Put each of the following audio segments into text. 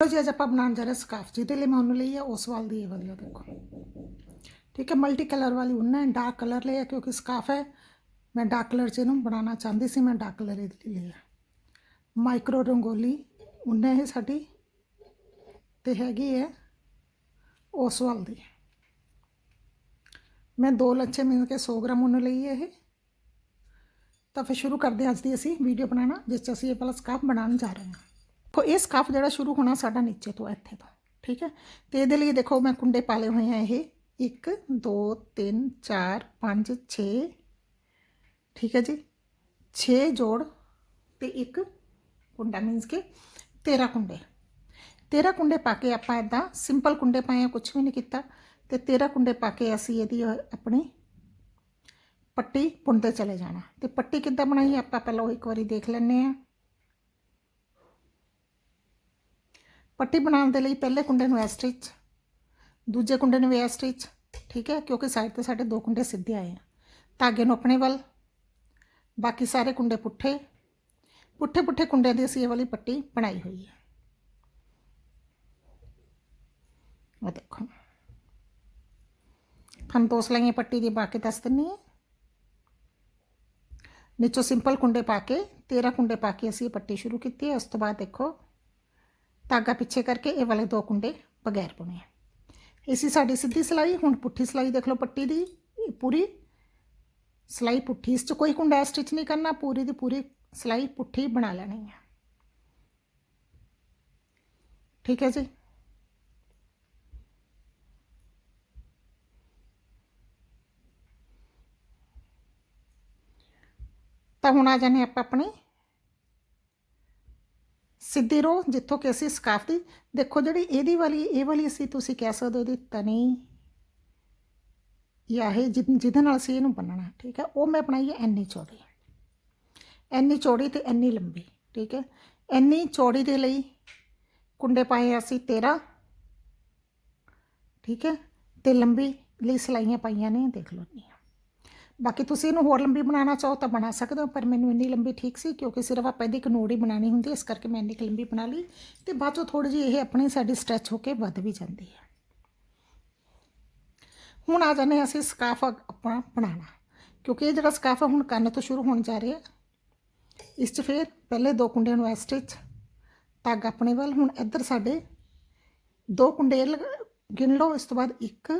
ਲਓ ਜੀ, ਅੱਜ ਆਪਾਂ ਬਣਾਉਣ ਜਾ ਰਹੇ ਸਕਾਫ ਜਿਹਦੇ ਲਈ ਮੈਂ ਉਹਨੂੰ ਲਈ ਹੈ ਉਸ ਵਾਲ ਦੀ ਇਹ ਵਾਲੀ ਉਹ ਦੇਖੋ। ਠੀਕ ਹੈ ਮਲਟੀ ਕਲਰ ਵਾਲੀ ਉਨ ਹੈ ਡਾਰਕ ਕਲਰ ਲਈ ਲਿਆ ਕਿਉਂਕਿ ਸਕਾਫ ਹੈ। ਮੈਂ ਡਾਰਕ ਕਲਰ ਚ ਇਹਨੂੰ ਬਣਾਉਣਾ ਚਾਹੁੰਦੀ ਸੀ, ਮੈਂ ਡਾਰਕ ਕਲਰ ਇਹਦੇ ਲਈ ਲਿਆ ਮਾਈਕਰੋ ਰੰਗੋਲੀ ਉਨ ਹੈ ਇਹ ਸਾਡੀ, ਤੇ ਹੈਗੀ ਹੈ, ਉਸ ਵਾਲ ਦੀ। ਮੈਂ ਦੋ ਲੱਛੇ ਮਿਲ ਕੇ 100 ਗ੍ਰਾਮ ਉਨ ਲਈ ਹੈ ਇਹ। ਤਾਂ ਫਿਰ ਸ਼ੁਰੂ ਕਰਦੇ ਹਾਂ ਅੱਜ ਦੀ ਅਸੀਂ ਵੀਡੀਓ ਬਣਾਉਣਾ, ਜਿਸ 'ਚ ਅਸੀਂ ਇਹ ਵਾਲਾ ਸਕਾਫ ਬਣਾਉਣ ਜਾ ਰਹੇ ਹਾਂ। ਦੇਖੋ, ਇਹ ਸਕਾਫ ਜਿਹੜਾ ਸ਼ੁਰੂ ਹੋਣਾ ਸਾਡਾ ਨੀਚੇ ਤੋਂ ਇੱਥੇ ਤੋਂ ਠੀਕ ਹੈ? ਤੇ ਇਹਦੇ ਲਈ ਦੇਖੋ, ਮੈਂ ਕੁੰਡੇ ਪਾਲੇ ਹੋਏ ਆ ਇਹ। 1 2 3 4 5 6 ਠੀਕ ਹੈ ਜੀ? 6 ਜੋੜ ਤੇ ਇੱਕ ਕੁੰਡਾ ਮੀਨਸ ਕਿ 13 ਕੁੰਡੇ। 13 ਕੁੰਡੇ ਪਾ ਕੇ ਆਪਾਂ ਇਦਾਂ ਸਿੰਪਲ ਕੁੰਡੇ ਪਾਏ ਆ ਕੁਝ ਵੀ ਨਹੀਂ ਕੀਤਾ। ਤੇ 13 ਕੁੰਡੇ ਪਾ ਕੇ ਅਸੀਂ ਇਹਦੀ ਆਪਣੀ ਪੱਟੀ ਪੁੰਦੇ ਚਲੇ ਜਾਣਾ। ਤੇ ਪੱਟੀ ਕਿੱਦਾਂ ਬਣਾਈ? ਆਪਾਂ ਪਹਿਲਾਂ ਉਹ ਇੱਕ ਵਾਰੀ ਦੇਖ ਲੈਂਦੇ ਆ ਪੱਟੀ ਬਣਾਉਣ ਦੇ ਲਈ ਪਹਿਲੇ ਕੁੰਡੇ ਨੂੰ ਐ ਸਟਿਚ ਦੂਜੇ ਕੁੰਡੇ ਨੂੰ ਵੀ ਐ ਸਟਿਚ ਠੀਕ ਹੈ, ਕਿਉਂਕਿ ਸਾਈਡ ਤੇ ਸਾਡੇ ਦੋ ਕੁੰਡੇ ਸਿੱਧੇ ਆਏ ਆ। ਧਾਗੇ ਨੂੰ ਆਪਣੇ ਵੱਲ, ਬਾਕੀ ਸਾਰੇ ਕੁੰਡੇ ਪੁੱਠੇ ਪੁੱਠੇ ਪੁੱਠੇ ਕੁੰਡਿਆਂ ਦੀ ਅਸੀਂ ਇਹ ਵਾਲੀ ਪੱਟੀ ਬਣਾਈ ਹੋਈ ਹੈ। ਉਹ ਦੇਖੋ। ਤੁਹਾਨੂੰ ਦੋ ਸਲਾਈਆਂ ਪੱਟੀ ਦੀ ਪਾ ਕੇ ਦੱਸ ਦਿੰਨੀ ਹੈ। ਨੀਚੋਂ ਸਿੰਪਲ ਕੁੰਡੇ ਪਾ ਕੇ 13 ਕੁੰਡੇ ਪਾ ਕੇ ਅਸੀਂ ਇਹ ਪੱਟੀ ਸ਼ੁਰੂ ਕੀਤੀ ਹੈ। ਉਸ ਤੋਂ ਬਾਅਦ ਦੇਖੋ ਧਾਗਾ ਪਿੱਛੇ ਕਰਕੇ ਇਹ ਵਾਲੇ ਦੋ ਕੁੰਡੇ ਬਗੈਰ ਬੁਣੇ ਇਸੀ ਸਾਡੀ ਸਿੱਧੀ ਸਲਾਈ, ਹੁਣ ਪੁੱਠੀ ਸਲਾਈ ਦੇਖ ਲਓ ਪੱਟੀ ਦੀ ਪੂਰੀ ਸਲਾਈ ਪੁੱਠੀ, ਇਸ 'ਚ ਕੋਈ ਕੁੰਡਾ ਸਟਿਚ ਨਹੀਂ ਕਰਨਾ, ਪੂਰੀ ਦੀ ਪੂਰੀ ਸਲਾਈ ਪੁੱਠੀ ਬਣਾ ਲੈਣੀ ਹੈ ਠੀਕ ਹੈ ਜੀ? ਤਾਂ ਹੁਣ ਆ ਜਾਣੇ ਆਪਾਂ ਆਪਣੀ ਸਿੱਧੀ ਰੋ ਜਿੱਥੋਂ ਕਿ ਅਸੀਂ ਸਕਾਫ ਦੀ ਦੇਖੋ ਜਿਹੜੀ ਇਹਦੀ ਵਾਲੀ, ਇਹ ਵਾਲੀ ਅਸੀਂ ਤੁਸੀਂ ਕਹਿ ਸਕਦੇ ਹੋ ਇਹਦੀ ਤਣੀ ਜਾਂ ਇਹ ਜਿਹ- ਜਿਹਦੇ ਨਾਲ ਅਸੀਂ ਇਹਨੂੰ ਬੰਨਣਾ, ਠੀਕ ਹੈ? ਉਹ ਮੈਂ ਬਣਾਈ ਹੈ ਇੰਨੀ ਚੌੜੀ। ਐਨੀ ਚੌੜੀ ਤੇ ਇੰਨੀ ਲੰਬੀ, ਠੀਕ ਹੈ? ਐਨੀ ਚੌੜੀ ਦੇ ਲਈ ਕੁੰਡੇ ਪਾਏ ਅਸੀਂ 13 ਠੀਕ ਹੈ? ਤੇ ਲੰਬੀ ਲਈ ਸਲਾਈਆਂ ਪਾਈਆਂ ਨੇ, ਦੇਖ ਲਓ ਨਹੀਂ ਬਾਕੀ ਤੁਸੀਂ ਇਹਨੂੰ ਹੋਰ ਲੰਬੀ ਬਣਾਉਣਾ ਚਾਹੋ ਤਾਂ ਬਣਾ ਸਕਦੇ ਹੋ, ਪਰ ਮੈਨੂੰ ਇੰਨੀ ਲੰਬੀ ਠੀਕ ਸੀ ਕਿਉਂਕਿ ਸਿਰਫ ਆਪਾਂ ਇਹਦੀ ਕਨੋੜ ਹੀ ਬਣਾਉਣੀ ਹੁੰਦੀ ਇਸ ਕਰਕੇ ਮੈਂ ਇੰਨੀ ਕੁ ਲੰਬੀ ਬਣਾ ਲਈ ਤੇ ਬਾਅਦ ਚੋਂ ਥੋੜੀ ਜਿਹੀ ਇਹ ਆਪਣੀ ਸਾਡੀ ਸਟ੍ਰੈਚ ਹੋ ਕੇ ਵੱਧ ਵੀ ਜਾਂਦੀ ਹੈ। ਹੁਣ ਆ ਜਾਂਦੇ ਹਾਂ ਅਸੀਂ ਸਕਾਫ ਆਪਣਾ ਬਣਾਉਣਾ, ਕਿਉਂਕਿ ਇਹ ਜਿਹੜਾ ਸਕਾਫ ਹੁਣ ਕੰਨ ਤੋਂ ਸ਼ੁਰੂ ਹੋਣ ਜਾ ਰਿਹਾ ਇਸ 'ਚ ਫਿਰ ਪਹਿਲੇ ਦੋ ਕੁੰਡਿਆਂ ਨੂੰ ਐ ਸਟਿਚ ਧਾਗਾ ਆਪਣੇ ਵੱਲ, ਹੁਣ ਇੱਧਰ ਸਾਡੇ ਦੋ ਕੁੰਡੇ ਲਗ- ਗਿਣ ਲਓ, ਇਸ ਤੋਂ ਬਾਅਦ 1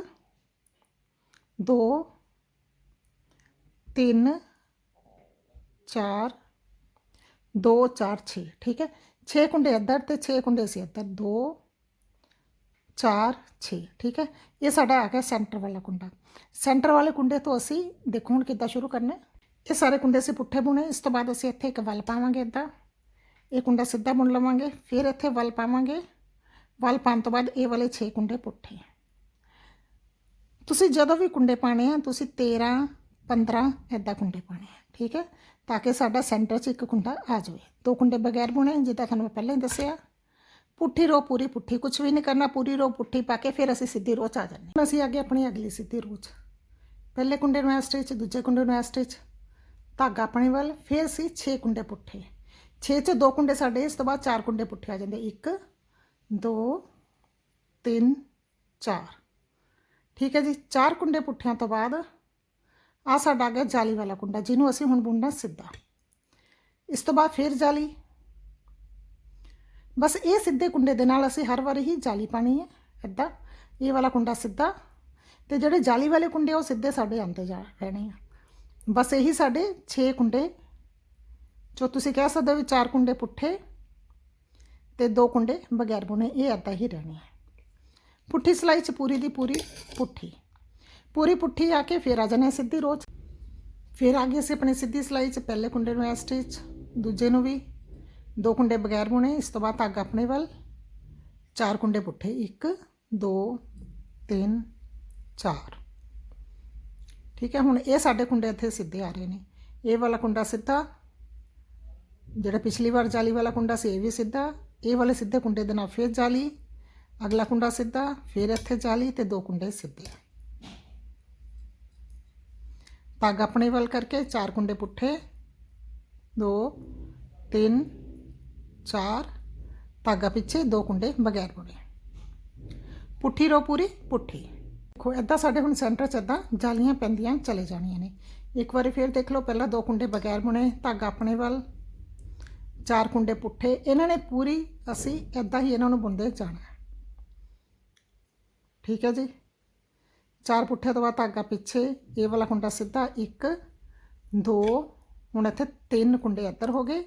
2 3 4 2 4 6 ਠੀਕ ਹੈ 6 ਕੁੰਡੇ ਇੱਧਰ ਤੇ 6 ਕੁੰਡੇ ਸੀ ਇੱਧਰ 2 4 6 ਠੀਕ ਹੈ ਇਹ ਸਾਡਾ ਆ ਗਿਆ ਸੈਂਟਰ ਵਾਲਾ ਕੁੰਡਾ ਸੈਂਟਰ ਵਾਲੇ ਕੁੰਡੇ ਤੋਂ ਅਸੀਂ ਦੇਖੋ ਹੁਣ ਕਿੱਦਾਂ ਸ਼ੁਰੂ ਕਰਨਾ ਹੈ। ਇਹ ਸਾਰੇ ਕੁੰਡੇ ਅਸੀਂ ਪੁੱਠੇ ਬੁਣੇ ਇਸ ਤੋਂ ਬਾਅਦ ਅਸੀਂ ਇੱਥੇ ਇੱਕ ਵੱਲ ਪਾਵਾਂਗੇ ਇੱਦਾਂ ਇਹ ਕੁੰਡਾ ਸਿੱਧਾ ਬੁਣ ਲਵਾਂਗੇ ਫਿਰ ਇੱਥੇ ਵੱਲ ਪਾਵਾਂਗੇ ਵੱਲ ਪਾਉਣ ਤੋਂ ਬਾਅਦ ਇਹ ਵਾਲੇ 6 ਕੁੰਡੇ ਪੁੱਠੇ ਤੁਸੀਂ ਜਦੋਂ ਵੀ ਕੁੰਡੇ ਪਾਣੇ ਆ ਤੁਸੀਂ 13 15 ਐਦਾਂ ਕੁੰਡੇ ਪਾਣੇ ਠੀਕ ਹੈ ਤਾਂ ਕਿ ਸਾਡਾ ਸੈਂਟਰ 'ਚ ਇੱਕ ਕੁੰਡਾ ਆ ਜਾਵੇ। ਦੋ ਕੁੰਡੇ ਬਗੈਰ ਬੁਣੇ, ਜਿੱਦਾਂ ਤੁਹਾਨੂੰ ਮੈਂ ਪਹਿਲਾਂ ਹੀ ਦੱਸਿਆ। ਪੁੱਠੀ ਰੋ ਪੂਰੀ ਪੁੱਠੀ ਕੁਝ ਵੀ ਨਹੀਂ ਕਰਨਾ, ਪੂਰੀ ਰੋ ਪੁੱਠੀ ਪਾ ਕੇ ਫਿਰ ਅਸੀਂ ਸਿੱਧੀ ਰੋ 'ਚ ਆ ਜਾਂਦੇ ਹਾਂ। ਹੁਣ ਅਸੀਂ ਅੱਗੇ ਆਪਣੀ ਅਗਲੀ ਸਿੱਧੀ ਰੋ 'ਚ। ਪਹਿਲੇ ਕੁੰਡੇ ਨੂੰ ਐ ਸਟਿਚ ਦੂਜੇ ਕੁੰਡੇ ਨੂੰ ਐ ਸਟਿਚ ਧਾਗਾ ਆਪਣੇ ਵੱਲ, ਫਿਰ ਅਸੀਂ 6 ਕੁੰਡੇ ਪੁੱਠੇ। 6 'ਚ ਦੋ ਕੁੰਡੇ ਸਾਡੇ, ਇਸ ਤੋਂ ਬਾਅਦ ਚਾਰ ਕੁੰਡੇ ਪੁੱਠੇ ਆ ਜਾਂਦੇ। 1 2 3 4 ਠੀਕ ਹੈ ਜੀ? ਚਾਰ ਕੁੰਡੇ ਪੁੱਠਿਆਂ ਤੋਂ ਬਾਅਦ ਆ ਸਾਡਾ ਆ ਗਿਆ ਜਾਲੀ ਵਾਲਾ ਕੁੰਡਾ, ਜਿਹਨੂੰ ਅਸੀਂ ਹੁਣ ਬੁਣਨਾ ਸਿੱਧਾ। ਇਸ ਤੋਂ ਬਾਅਦ ਫਿਰ ਜਾਲੀ। ਬਸ ਇਹ ਸਿੱਧੇ ਕੁੰਡੇ ਦੇ ਨਾਲ ਅਸੀਂ ਹਰ ਵਾਰੀ ਹੀ ਜਾਲੀ ਪਾਣੀ ਹੈ ਇੱਦਾਂ ਇਹ ਵਾਲਾ ਕੁੰਡਾ ਸਿੱਧਾ। ਤੇ ਜਿਹੜੇ ਜਾਲੀ ਵਾਲੇ ਕੁੰਡੇ ਉਹ ਸਿੱਧੇ ਸਾਡੇ ਆਉਂਦੇ ਜਾ ਰਹਿਣੇ ਆ। ਬਸ ਇਹੀ ਸਾਡੇ 6 ਕੁੰਡੇ, ਜੋ ਤੁਸੀਂ ਕਹਿ ਸਕਦੇ ਹੋ ਵੀ ਚਾਰ ਕੁੰਡੇ ਪੁੱਠੇ ਤੇ ਦੋ ਕੁੰਡੇ ਬਗੈਰ ਬੁਣੇ, ਇਹ ਇੱਦਾਂ ਹੀ ਰਹਿਣੇ ਆ। ਪੁੱਠੀ ਸਲਾਈ ਚ ਪੂਰੀ ਦੀ ਪੂਰੀ ਪੁੱਠੀ। ਪੂਰੀ ਪੁੱਠੀ ਆ ਕੇ ਫਿਰ ਆ ਜਾਣੇ ਸਿੱਧੀ ਰੋਜ਼ ਫਿਰ ਆ ਗਏ ਅਸੀਂ ਆਪਣੀ ਸਿੱਧੀ ਸਲਾਈ ਚ ਪਹਿਲੇ ਕੁੰਡੇ ਨੂੰ ਐ ਸਟਿਚ ਦੂਜੇ ਨੂੰ ਵੀ ਦੋ ਕੁੰਡੇ ਬਗੈਰ ਬੁਣੇ ਇਸ ਤੋਂ ਬਾਅਦ ਧਾਗਾ ਆਪਣੇ ਵੱਲ ਚਾਰ ਕੁੰਡੇ ਪੁੱਠੇ 1 2 3 4 ਠੀਕ ਹੈ ਹੁਣ ਇਹ ਸਾਡੇ ਕੁੰਡੇ ਇੱਥੇ ਸਿੱਧੇ ਆ ਰਹੇ ਨੇ ਇਹ ਵਾਲਾ ਕੁੰਡਾ ਸਿੱਧਾ ਜਿਹੜਾ ਪਿਛਲੀ ਵਾਰ ਜਾਲੀ ਵਾਲਾ ਕੁੰਡਾ ਸੀ ਇਹ ਵੀ ਸਿੱਧਾ ਇਹ ਵਾਲੇ ਸਿੱਧੇ ਕੁੰਡੇ ਦੇ ਨਾਲ ਫਿਰ ਜਾਲੀ ਅਗਲਾ ਕੁੰਡਾ ਸਿੱਧਾ ਫਿਰ ਇੱਥੇ ਜਾਲੀ ਤੇ ਦੋ ਕੁੰਡੇ ਸਿੱਧੇ ਪੱਗ ਆਪਣੇ ਵੱਲ ਕਰਕੇ, ਚਾਰ ਕੁੰਡੇ ਪੁੱਠੇ। 2 3 4 ਧਾਗਾ ਪਿੱਛੇ, ਦੋ ਕੁੰਡੇ ਬਗੈਰ ਬੁਣੇ ਪੁੱਠੀ ਰੋ ਪੂਰੀ, ਪੁੱਠੀ। ਦੇਖੋ ਇਦਾਂ ਸਾਡੇ ਹੁਣ ਸੈਂਟਰ 'ਚ ਇਦਾਂ ਜਾਲੀਆਂ ਪੈਂਦੀਆਂ ਚਲੇ ਜਾਣੀਆਂ ਨੇ। ਇੱਕ ਵਾਰੀ ਫੇਰ ਦੇਖ ਲਓ, ਪਹਿਲਾਂ ਦੋ ਕੁੰਡੇ ਬਗੈਰ ਬੁਣੇ ਧਾਗਾ ਆਪਣੇ ਵੱਲ। ਚਾਰ ਕੁੰਡੇ ਪੁੱਠੇ। ਇਹਨਾਂ ਨੇ ਪੂਰੀ, ਅਸੀਂ ਇਦਾਂ ਹੀ ਇਹਨਾਂ ਨੂੰ ਬੁਣਦੇ ਜਾਣਾ। ਠੀਕ ਹੈ ਜੀ? ਚਾਰ ਪੁੱਠਿਆਂ ਤੋਂ ਬਾਅਦ ਧਾਗਾ ਪਿੱਛੇ, ਇਹ ਵਾਲਾ ਕੁੰਡਾ ਸਿੱਧਾ 1 2 ਹੁਣ ਇੱਥੇ ਤਿੰਨ ਕੁੰਡੇ ਇੱਧਰ ਹੋ ਗਏ।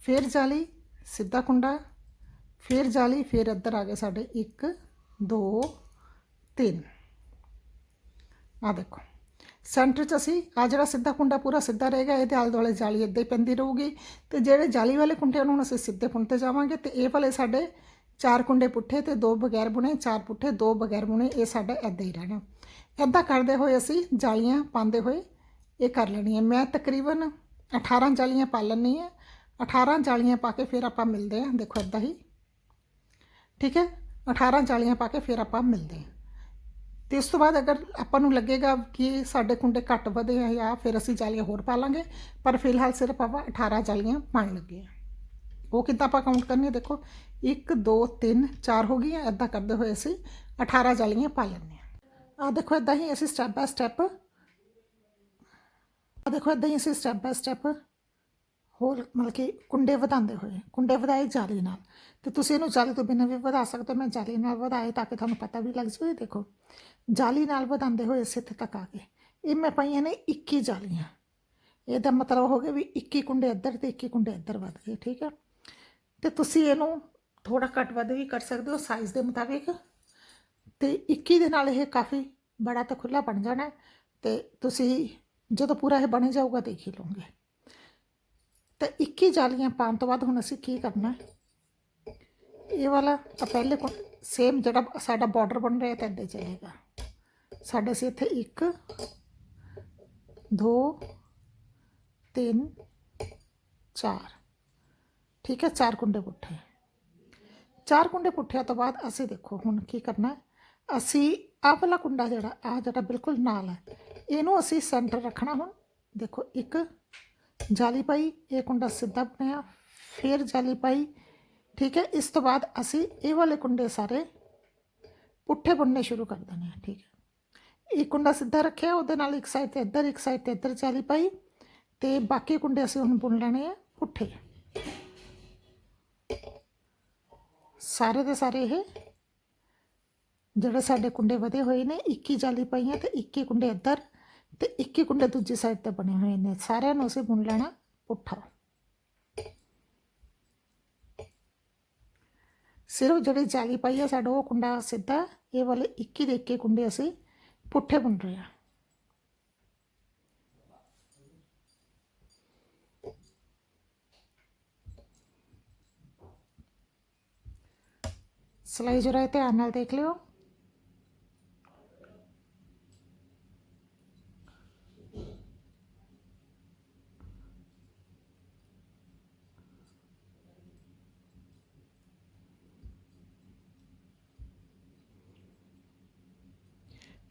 ਫਿਰ ਜਾਲੀ, ਸਿੱਧਾ ਕੁੰਡਾ। ਫਿਰ ਜਾਲੀ, ਫਿਰ ਇੱਧਰ ਆ ਗਏ ਸਾਡੇ 1 2 3 ਆ ਦੇਖੋ, ਸੈਂਟਰ 'ਚ ਅਸੀਂ ਆ ਜਿਹੜਾ ਸਿੱਧਾ ਕੁੰਡਾ ਪੂਰਾ ਸਿੱਧਾ ਰਹੇਗਾ ਇਹਦੇ ਆਲੇ ਦੁਆਲੇ ਜਾਲੀ ਇੱਦਾਂ ਹੀ ਪੈਂਦੀ ਰਹੂਗੀ। ਤੇ ਜਿਹੜੇ ਜਾਲੀ ਵਾਲੇ ਕੁੰਡੇ ਉਹਨਾਂ ਨੂੰ ਅਸੀਂ ਸਿੱਧੇ ਬੁਣਤੇ ਜਾਵਾਂਗੇ। ਤੇ ਇਹ ਵਾਲੇ ਸਾਡੇ ਚਾਰ ਕੁੰਡੇ ਪੁੱਠੇ ਤੇ ਦੋ ਬਗੈਰ ਬੁਣੇ, ਚਾਰ ਪੁੱਠੇ, ਦੋ ਬਗੈਰ ਬੁਣੇ, ਇਹ ਸਾਡਾ ਇੱਦਾਂ ਹੀ ਰਹਿਣਾ। ਇੱਦਾਂ ਕਰਦੇ ਹੋਏ ਅਸੀਂ ਜਾਲੀਆਂ ਪਾਉਂਦੇ ਹੋਏ ਇਹ ਕਰ ਲੈਣੀ ਹੈ। ਮੈਂ ਤਕਰੀਬਨ 18 ਜਾਲੀਆਂ ਪਾ ਲੈਣੀ ਹੈ। 18 ਜਾਲੀਆਂ ਪਾ ਕੇ ਫਿਰ ਆਪਾਂ ਮਿਲਦੇ ਹਾਂ। ਦੇਖੋ ਇੱਦਾਂ ਹੀ। ਠੀਕ ਹੈ? 18 ਜਾਲੀਆਂ ਪਾ ਕੇ ਫਿਰ ਆਪਾਂ ਮਿਲਦੇ ਹਾਂ। ਤੇ ਉਸ ਤੋਂ ਬਾਅਦ ਅਗਰ ਆਪਾਂ ਨੂੰ ਲੱਗੇਗਾ ਕਿ ਸਾਡੇ ਕੁੰਡੇ ਘੱਟ ਵਧੇ ਆ ਜਾਂ ਫਿਰ ਅਸੀਂ ਜਾਲੀਆਂ ਹੋਰ ਪਾ ਲਾਂਗੇ, ਪਰ ਫਿਲਹਾਲ ਸਿਰਫ ਆਪਾਂ 18 ਜਾਲੀਆਂ ਪਾਣ ਲੱਗੇ ਆ ਉਹ ਕਿੱਦਾਂ ਆਪਾਂ ਕਾਊਂਟ ਕਰਨੀ ਦੇਖੋ 1 2 3 4 ਹੋ ਗਈਆਂ। ਐਦਾਂ ਕਰਦੇ ਹੋਏ ਅਸੀਂ 18 ਜਾਲੀਆਂ ਪਾ ਲੈਂਦੇ ਆ ਦੇਖੋ ਇਦਾਂ ਹੀ ਅਸੀਂ ਸਟੈਪ ਬਾय ਸਟੈਪ ਆ ਦੇਖੋ ਇਦਾਂ ਹੀ ਅਸੀਂ ਸਟੈਪ ਬਾय ਸਟੈਪ ਹੋਲ ਮਤਲਬ ਕਿ ਕੁੰਡੇ ਵਧਾਉਂਦੇ ਹੋਏ ਕੁੰਡੇ ਵਧਾਏ ਜਾਲੀ ਨਾਲ ਤੇ ਤੁਸੀਂ ਇਹਨੂੰ ਜਾਲੀ ਤੋਂ ਬਿਨਾਂ ਵੀ ਵਧਾ ਸਕਦੇ ਹੋ ਮੈਂ ਜਾਲੀ ਨਾਲ ਵਧਾਏ ਤਾਂ ਕਿ ਤੁਹਾਨੂੰ ਪਤਾ ਵੀ ਲੱਗ ਜਾਵੇ ਦੇਖੋ ਜਾਲੀ ਨਾਲ ਵਧਾਉਂਦੇ ਹੋਏ ਅਸੀਂ ਇੱਥੇ ਤੱਕ ਆ ਗਏ ਇਹ ਮੈਂ ਪਾਈਆਂ ਨੇ 21 ਜਾਲੀਆਂ ਇਹਦਾ ਮਤਲਬ ਹੋ ਗਿਆ ਵੀ 21 ਕੁੰਡੇ ਇੱਧਰ ਤੇ 21 ਕੁੰਡੇ ਇੱਧਰ ਵੱਧ ਗਏ ਠੀਕ ਹੈ ਤੇ ਤੁਸੀਂ ਇਹਨੂੰ ਥੋੜਾ ਘੱਟ ਵੱਧ ਵੀ ਕਰ ਸਕਦੇ ਹੋ ਸਾਈਜ਼ ਦੇ ਮੁਤਾਬਿਕ ਤੇ 21 ਦੇ ਨਾਲ ਇਹ ਕਾਫੀ ਬੜਾ ਤੇ ਖੁੱਲਾ ਬਣ ਜਾਣਾ ਹੈ ਤੇ ਤੁਸੀਂ ਜਦੋਂ ਪੂਰਾ ਇਹ ਬਣ ਜਾਊਗਾ ਦੇਖ ਹੀ ਲਓਗੇ ਤੇ 21 ਜਾਲੀਆਂ ਪਾਉਣ ਤੋਂ ਬਾਅਦ ਹੁਣ ਅਸੀਂ ਕੀ ਕਰਨਾ ਹੈ? ਇਹ ਵਾਲਾ ਤਾਂ ਪਹਿਲੇ ਸੇਮ ਜਿਹੜਾ ਸਾਡਾ ਬਾਰਡਰ ਬਣ ਰਿਹਾ ਤਾਂ ਇੱਦਾਂ ਹੀ ਚੱਲੇਗਾ ਸਾਡੇ ਸੀ ਇੱਥੇ 1 2 3 4 ਠੀਕ ਹੈ, ਚਾਰ ਕੁੰਡੇ ਪੁੱਠੇ ਚਾਰ ਕੁੰਡੇ ਪੁੱਠਿਆਂ ਤੋਂ ਬਾਅਦ ਅਸੀਂ ਦੇਖੋ ਹੁਣ ਕੀ ਕਰਨਾ ਹੈ? ਅਸੀਂ ਆਹ ਵਾਲਾ ਕੁੰਡਾ ਜਿਹੜਾ ਆ ਜਿਹੜਾ ਬਿਲਕੁਲ ਨਾਲ ਹੈ ਇਹਨੂੰ ਅਸੀਂ ਸੈਂਟਰ ਰੱਖਣਾ ਹੁਣ ਦੇਖੋ ਇੱਕ ਜਾਲੀ ਪਾਈ ਇਹ ਕੁੰਡਾ ਸਿੱਧਾ ਬਣਿਆ ਫਿਰ ਜਾਲੀ ਪਾਈ ਠੀਕ ਹੈ ਇਸ ਤੋਂ ਬਾਅਦ ਅਸੀਂ ਇਹ ਵਾਲੇ ਕੁੰਡੇ ਸਾਰੇ ਪੁੱਠੇ ਬੁਣਨੇ ਸ਼ੁਰੂ ਕਰ ਦੇਣੇ ਆ ਠੀਕ ਹੈ ਇੱਕ ਕੁੰਡਾ ਸਿੱਧਾ ਰੱਖਿਆ ਉਹਦੇ ਨਾਲ ਇੱਕ ਸਾਈਡ ਤੇ ਇੱਧਰ ਇੱਕ ਸਾਈਡ ਤੇ ਇੱਧਰ ਜਾਲੀ ਪਾਈ ਤੇ ਬਾਕੀ ਕੁੰਡੇ ਅਸੀਂ ਹੁਣ ਬੁਣ ਲੈਣੇ ਆ ਪੁੱਠੇ ਸਾਰੇ ਦੇ ਸਾਰੇ ਇਹ ਜਿਹੜੇ ਸਾਡੇ ਕੁੰਡੇ ਵਧੇ ਹੋਏ ਨੇ 21 ਜਾਲੀ ਪਾਈਆਂ ਤੇ 21 ਕੁੰਡੇ ਇੱਧਰ ਤੇ 21 ਕੁੰਡੇ ਦੂਜੀ ਸਾਈਡ ਤੇ ਬਣੇ ਹੋਏ ਨੇ। ਸਾਰਿਆਂ ਨੂੰ ਅਸੀਂ ਬੁਣ ਲੈਣਾ ਪੁੱਠਾ। ਸਿਰਫ ਜਿਹੜੀ ਜਾਲੀ ਪਾਈ ਆ, ਸਾਡਾ ਉਹ ਕੁੰਡਾ ਸਿੱਧਾ, ਇਹ ਵਾਲੇ 21 ਦੇ 21 ਕੁੰਡੇ ਅਸੀਂ ਪੁੱਠੇ ਬੁਣ ਰਹੇ ਆ। ਸਿਲਾਈ ਜਰਾ ਧਿਆਨ ਨਾਲ ਦੇਖ ਲਿਓ।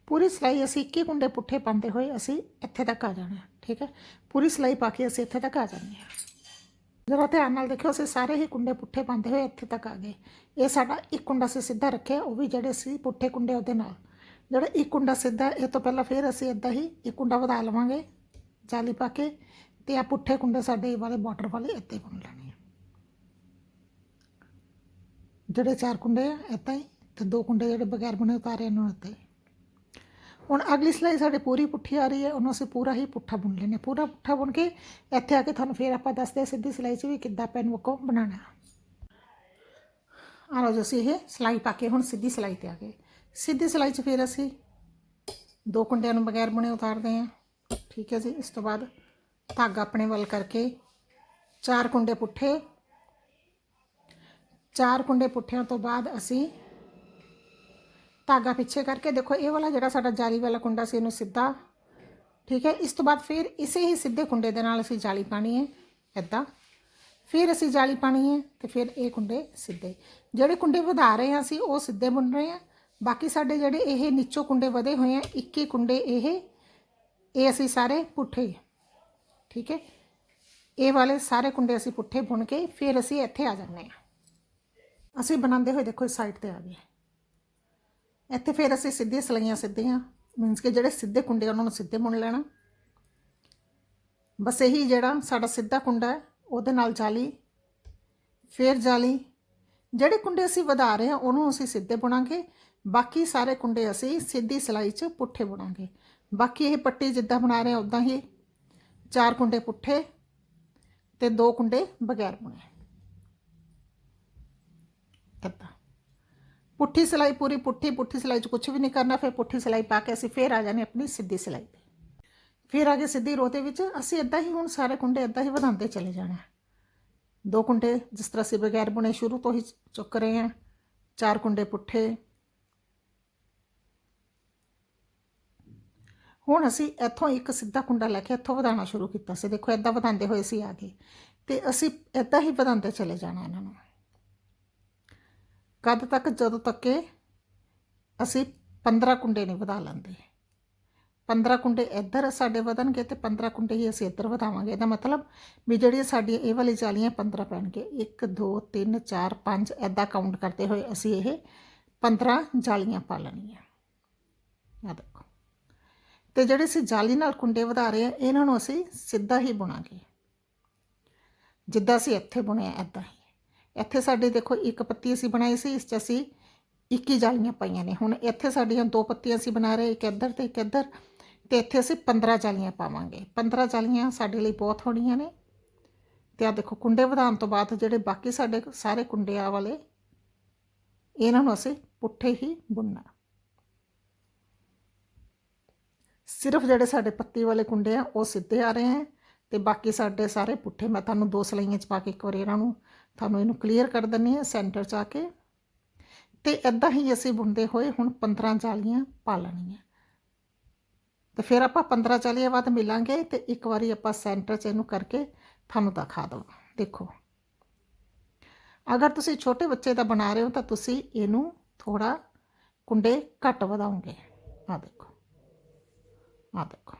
ਪੂਰੀ ਸਿਲਾਈ ਅਸੀਂ ਇੱਕੇ ਕੁੰਡੇ ਪੁੱਠੇ ਪਾਉਂਦੇ ਹੋਏ ਅਸੀਂ ਇੱਥੇ ਤੱਕ ਆ ਜਾਣਾ ਹੈ, ਠੀਕ ਹੈ? ਪੂਰੀ ਸਿਲਾਈ ਪਾ ਕੇ ਅਸੀਂ ਇੱਥੇ ਤੱਕ ਆ ਜਾਂਦੇ ਹਾਂ। ਜਰਾ ਧਿਆਨ ਨਾਲ ਦੇਖਿਓ ਅਸੀਂ ਸਾਰੇ ਹੀ ਕੁੰਡੇ ਪੁੱਠੇ ਪਾਉਂਦੇ ਹੋਏ ਇੱਥੇ ਤੱਕ ਆ ਗਏ। ਇਹ ਸਾਡਾ ਇੱਕ ਕੁੰਡਾ ਅਸੀਂ ਸਿੱਧਾ ਰੱਖਿਆ ਉਹ ਵੀ ਜਿਹੜੇ ਸੀ ਪੁੱਠੇ ਕੁੰਡੇ ਉਹਦੇ ਨਾਲ। ਜਿਹੜਾ ਇੱਕ ਕੁੰਡਾ ਸਿੱਧਾ ਇਹ ਤੋਂ ਪਹਿਲਾਂ ਫਿਰ ਅਸੀਂ ਇਦਾਂ ਹੀ ਇੱਕ ਕੁੰਡਾ ਵਧਾ ਲਵਾਂਗੇ ਜਾਲੀ ਪਾ ਕੇ ਤੇ ਆ ਪੁੱਠੇ ਕੁੰਡੇ ਸਾਡੇ ਵਾਲੇ ਬਾਰਡਰ ਵਾਲੇ ਇੱਥੇ ਬੁਣ ਲੈਣੇ ਜਿਹੜੇ ਚਾਰ ਕੁੰਡੇ ਆ ਇੱਦਾਂ ਹੀ ਤੇ ਦੋ ਕੁੰਡੇ ਜਿਹੜੇ ਬਗੈਰ ਬਣੇ ਉਤਾਰੇ ਇਹਨਾਂ ਨੂੰ ਹੁਣ ਅਗਲੀ ਸਿਲਾਈ ਸਾਡੇ ਪੂਰੀ ਪੁੱਠੀ ਆ ਰਹੀ ਹੈ, ਉਹਨੂੰ ਅਸੀਂ ਪੂਰਾ ਹੀ ਪੁੱਠਾ ਬੁਣ ਲੈਣੇ ਪੂਰਾ ਪੁੱਠਾ ਬੁਣ ਕੇ ਇੱਥੇ ਆ ਕੇ ਤੁਹਾਨੂੰ ਫੇਰ ਆਪਾਂ ਦੱਸਦੇ ਹਾਂ ਸਿੱਧੀ ਸਿਲਾਈ 'ਚ ਵੀ ਕਿੱਦਾਂ ਪੈਨ ਵਕੋ ਬਣਾਉਣਾ ਆ ਲਓ ਜੀ, ਅਸੀਂ ਇਹ ਸਿਲਾਈ ਪਾ ਕੇ ਹੁਣ ਸਿੱਧੀ ਸਿਲਾਈ ਤੇ ਆ ਗਏ। ਸਿੱਧੀ ਸਿਲਾਈ 'ਚ ਫਿਰ ਅਸੀਂ ਦੋ ਕੁੰਡਿਆਂ ਨੂੰ ਬਗੈਰ ਬੁਣੇ ਉਤਾਰਦੇ ਹਾਂ। ਠੀਕ ਹੈ ਜੀ, ਇਸ ਤੋਂ ਬਾਅਦ ਧਾਗਾ ਆਪਣੇ ਵੱਲ ਕਰਕੇ ਚਾਰ ਕੁੰਡੇ ਪੁੱਠੇ, ਚਾਰ ਕੁੰਡੇ ਪੁੱਠਿਆਂ ਤੋਂ ਬਾਅਦ ਅਸੀਂ ਧਾਗਾ ਪਿੱਛੇ ਕਰਕੇ ਦੇਖੋ, ਇਹ ਵਾਲਾ ਜਿਹੜਾ ਸਾਡਾ ਜਾਲੀ ਵਾਲਾ ਕੁੰਡਾ ਸੀ, ਇਹਨੂੰ ਸਿੱਧਾ, ਠੀਕ ਹੈ, ਇਸ ਤੋਂ ਬਾਅਦ ਫਿਰ ਇਸੇ ਹੀ ਸਿੱਧੇ ਕੁੰਡੇ ਦੇ ਨਾਲ ਅਸੀਂ ਜਾਲੀ ਪਾਣੀ ਹੈ ਇੱਦਾਂ ਫਿਰ ਅਸੀਂ ਜਾਲੀ ਪਾਣੀ ਹੈ ਤੇ ਫਿਰ ਇਹ ਕੁੰਡੇ ਸਿੱਧੇ। ਜਿਹੜੇ ਕੁੰਡੇ ਵਧਾ ਰਹੇ ਹਾਂ ਅਸੀਂ, ਉਹ ਸਿੱਧੇ ਬੁਣ ਰਹੇ ਹਾਂ। ਬਾਕੀ ਸਾਡੇ ਜਿਹੜੇ ਇਹ ਨੀਚੋਂ ਕੁੰਡੇ ਵਧੇ ਹੋਏ ਆ 21 ਕੁੰਡੇ ਇਹ ਇਹ ਅਸੀਂ ਸਾਰੇ ਪੁੱਠੇ ਠੀਕ ਹੈ, ਇਹ ਵਾਲੇ ਸਾਰੇ ਕੁੰਡੇ ਅਸੀਂ ਪੁੱਠੇ ਬੁਣ ਕੇ ਫਿਰ ਅਸੀਂ ਇੱਥੇ ਆ ਜਾਂਦੇ ਹਾਂ। ਅਸੀਂ ਬਣਾਉਂਦੇ ਹੋਏ ਦੇਖੋ, ਇਸ ਸਾਈਡ ਤੇ ਆ ਗਏ। ਇੱਥੇ ਫਿਰ ਅਸੀਂ ਸਿੱਧੀਆਂ ਸਲਾਈਆਂ ਸਿੱਧੀਆਂ ਮੀਨਸ ਕਿ ਜਿਹੜੇ ਸਿੱਧੇ ਕੁੰਡੇ ਆ, ਉਹਨਾਂ ਨੂੰ ਸਿੱਧੇ ਬੁਣ ਲੈਣਾ। ਬਸ ਇਹੀ ਜਿਹੜਾ ਸਾਡਾ ਸਿੱਧਾ ਕੁੰਡਾ ਹੈ ਉਹਦੇ ਨਾਲ ਜਾਲੀ ਫਿਰ ਜਾਲੀ। ਜਿਹੜੇ ਕੁੰਡੇ ਅਸੀਂ ਵਧਾ ਰਹੇ ਹਾਂ ਉਹਨੂੰ ਅਸੀਂ ਸਿੱਧੇ ਬੁਣਾਂਗੇ। ਬਾਕੀ ਸਾਰੇ ਕੁੰਡੇ ਅਸੀਂ ਸਿੱਧੀ ਸਲਾਈ 'ਚ ਪੁੱਠੇ ਬੁਣਾਂਗੇ। ਬਾਕੀ ਇਹ ਪੱਟੀ ਜਿੱਦਾਂ ਬਣਾ ਰਹੇ ਹਾਂ ਉਦਾਂ ਹੀ ਚਾਰ ਕੁੰਡੇ ਪੁੱਠੇ ਤੇ ਦੋ ਕੁੰਡੇ ਬਗੈਰ ਬੁਣੇ। ਇੱਦਾਂ ਪੁੱਠੀ ਸਿਲਾਈ ਪੂਰੀ, ਪੁੱਠੀ ਪੁੱਠੀ ਸਿਲਾਈ 'ਚ ਕੁਝ ਵੀ ਨਹੀਂ ਕਰਨਾ, ਫਿਰ ਪੁੱਠੀ ਸਿਲਾਈ ਪਾ ਕੇ ਅਸੀਂ ਫੇਰ ਆ ਜਾਣੇ ਆਪਣੀ ਸਿੱਧੀ ਸਿਲਾਈ ਤੇ। ਫਿਰ ਆ ਕੇ ਸਿੱਧੀ ਰੋ ਦੇ ਵਿੱਚ, ਅਸੀਂ ਇਦਾਂ ਹੀ ਹੁਣ ਸਾਰੇ ਕੁੰਡੇ ਇਦਾਂ ਹੀ ਵਧਾਉਂਦੇ ਚਲੇ ਜਾਣਾ। ਦੋ ਕੁੰਡੇ ਜਿਸ ਤਰ੍ਹਾਂ ਅਸੀਂ ਬਗੈਰ ਬੁਣੇ ਸ਼ੁਰੂ ਤੋਂ ਹੀ ਚੁੱਕ ਰਹੇ ਹਾਂ, ਚਾਰ ਕੁੰਡੇ ਪੁੱਠੇ। ਹੁਣ ਅਸੀਂ ਇੱਥੋਂ ਇੱਕ ਸਿੱਧਾ ਕੁੰਡਾ ਲੈ ਕੇ ਇੱਥੋਂ ਵਧਾਉਣਾ ਸ਼ੁਰੂ ਕੀਤਾ ਸੀ। ਦੇਖੋ ਇਦਾਂ ਵਧਾਉਂਦੇ ਹੋਏ ਸੀ ਆ ਗਏ ਤੇ ਅਸੀਂ ਇਦਾਂ ਹੀ ਵਧਾਉਂਦੇ ਚਲੇ ਜਾਣਾ ਇਹਨਾਂ ਨੂੰ। ਕਦ ਤੱਕ ਜਦੋਂ ਤੱਕ ਕਿ ਅਸੀਂ 15 ਕੁੰਡੇ ਨਹੀਂ ਵਧਾ ਲੈਂਦੇ। 15 ਕੁੰਡੇ ਇੱਧਰ ਸਾਡੇ ਵਧਣਗੇ ਤੇ 15 ਕੁੰਡੇ ਹੀ ਅਸੀਂ ਇੱਧਰ ਵਧਾਵਾਂਗੇ। ਇਹਦਾ ਮਤਲਬ ਵੀ ਜਿਹੜੀਆਂ ਸਾਡੀਆਂ ਇਹ ਵਾਲੀ ਜਾਲੀਆਂ 15 ਪੈਣਗੇ। 1 2 3 4 5 ਐਦਾਂ ਕਾਊਂਟ ਕਰਦੇ ਹੋਏ ਅਸੀਂ ਇਹ 15 ਜਾਲੀਆਂ ਪਾ ਲੈਣੀਆਂ। ਆ ਦੇਖੋ। ਤੇ ਜਿਹੜੇ ਅਸੀਂ ਜਾਲੀ ਨਾਲ ਕੁੰਡੇ ਵਧਾ ਰਹੇ ਆ ਇਹਨਾਂ ਨੂੰ ਅਸੀਂ ਸਿੱਧਾ ਹੀ ਬੁਣਾਂਗੇ। ਜਿੱਦਾਂ ਅਸੀਂ ਇੱਥੇ ਬੁਣਿਆ ਐਦਾਂ ਹੀ। ਇੱਥੇ ਸਾਡੀ ਦੇਖੋ ਇੱਕ ਪੱਤੀ ਅਸੀਂ ਬਣਾਈ ਸੀ, ਇਸ 'ਚ ਅਸੀਂ 21 ਜਾਲੀਆਂ ਪਾਈਆਂ ਨੇ। ਹੁਣ ਇੱਥੇ ਸਾਡੀਆਂ ਦੋ ਪੱਤੀਆਂ ਅਸੀਂ ਬਣਾ ਰਹੇ, ਇੱਕ ਇੱਧਰ ਤੇ ਇੱਕ ਇੱਧਰ, ਤੇ ਇੱਥੇ ਅਸੀਂ 15 ਜਾਲੀਆਂ ਪਾਵਾਂਗੇ। 15 ਜਾਲੀਆਂ ਸਾਡੇ ਲਈ ਬਹੁਤ ਹੋਣੀਆਂ ਨੇ। ਤੇ ਆ ਦੇਖੋ ਕੁੰਡੇ ਵਧਾਉਣ ਤੋਂ ਬਾਅਦ ਜਿਹੜੇ ਬਾਕੀ ਸਾਡੇ ਸਾਰੇ ਕੁੰਡੇ ਆ ਵਾਲੇ, ਇਹਨਾਂ ਨੂੰ ਅਸੀਂ ਪੁੱਠੇ ਹੀ ਬੁਣਨਾ। ਸਿਰਫ ਜਿਹੜੇ ਸਾਡੇ ਪੱਤੀ ਵਾਲੇ ਕੁੰਡੇ ਆ, ਉਹ ਸਿੱਧੇ ਆ ਰਹੇ ਆ ਤੇ ਬਾਕੀ ਸਾਡੇ ਸਾਰੇ ਪੁੱਠੇ, ਮੈਂ ਤੁਹਾਨੂੰ ਦੋ ਸਲਾਈਆਂ ਚ ਪਾ ਕੇ ਇੱਕ ਵਾਰ ਇਹਨਾਂ ਨੂੰ ਤੁਹਾਨੂੰ ਇਹਨੂੰ ਕਲੀਅਰ ਕਰ ਦਿੰਨੀ ਆ ਸੈਂਟਰ ਚ ਆ ਕੇ। ਤੇ ਇਦਾਂ ਹੀ ਅਸੀਂ ਬੁਣਦੇ ਹੋਏ ਹੁਣ 15 ਜਾਲੀਆਂ ਪਾ ਲੈਣੀਆਂ। ਤੇ ਫਿਰ ਆਪਾਂ 15 ਜਾਲੀਆਂ ਬਾਅਦ ਮਿਲਾਂਗੇ ਤੇ ਇੱਕ ਵਾਰੀ ਆਪਾਂ ਸੈਂਟਰ 'ਚ ਇਹਨੂੰ ਕਰਕੇ ਤੁਹਾਨੂੰ ਦਿਖਾ ਦਵਾਂ ਦੇਖੋ। ਅਗਰ ਤੁਸੀਂ ਛੋਟੇ ਬੱਚੇ ਦਾ ਬਣਾ ਰਹੇ ਹੋ ਤਾਂ ਤੁਸੀਂ ਇਹਨੂੰ ਥੋੜਾ ਕੁੰਡੇ ਘੱਟ ਵਧਾਉਂਗੇ ਆ ਦੇਖੋ। ਆ ਦੇਖੋ।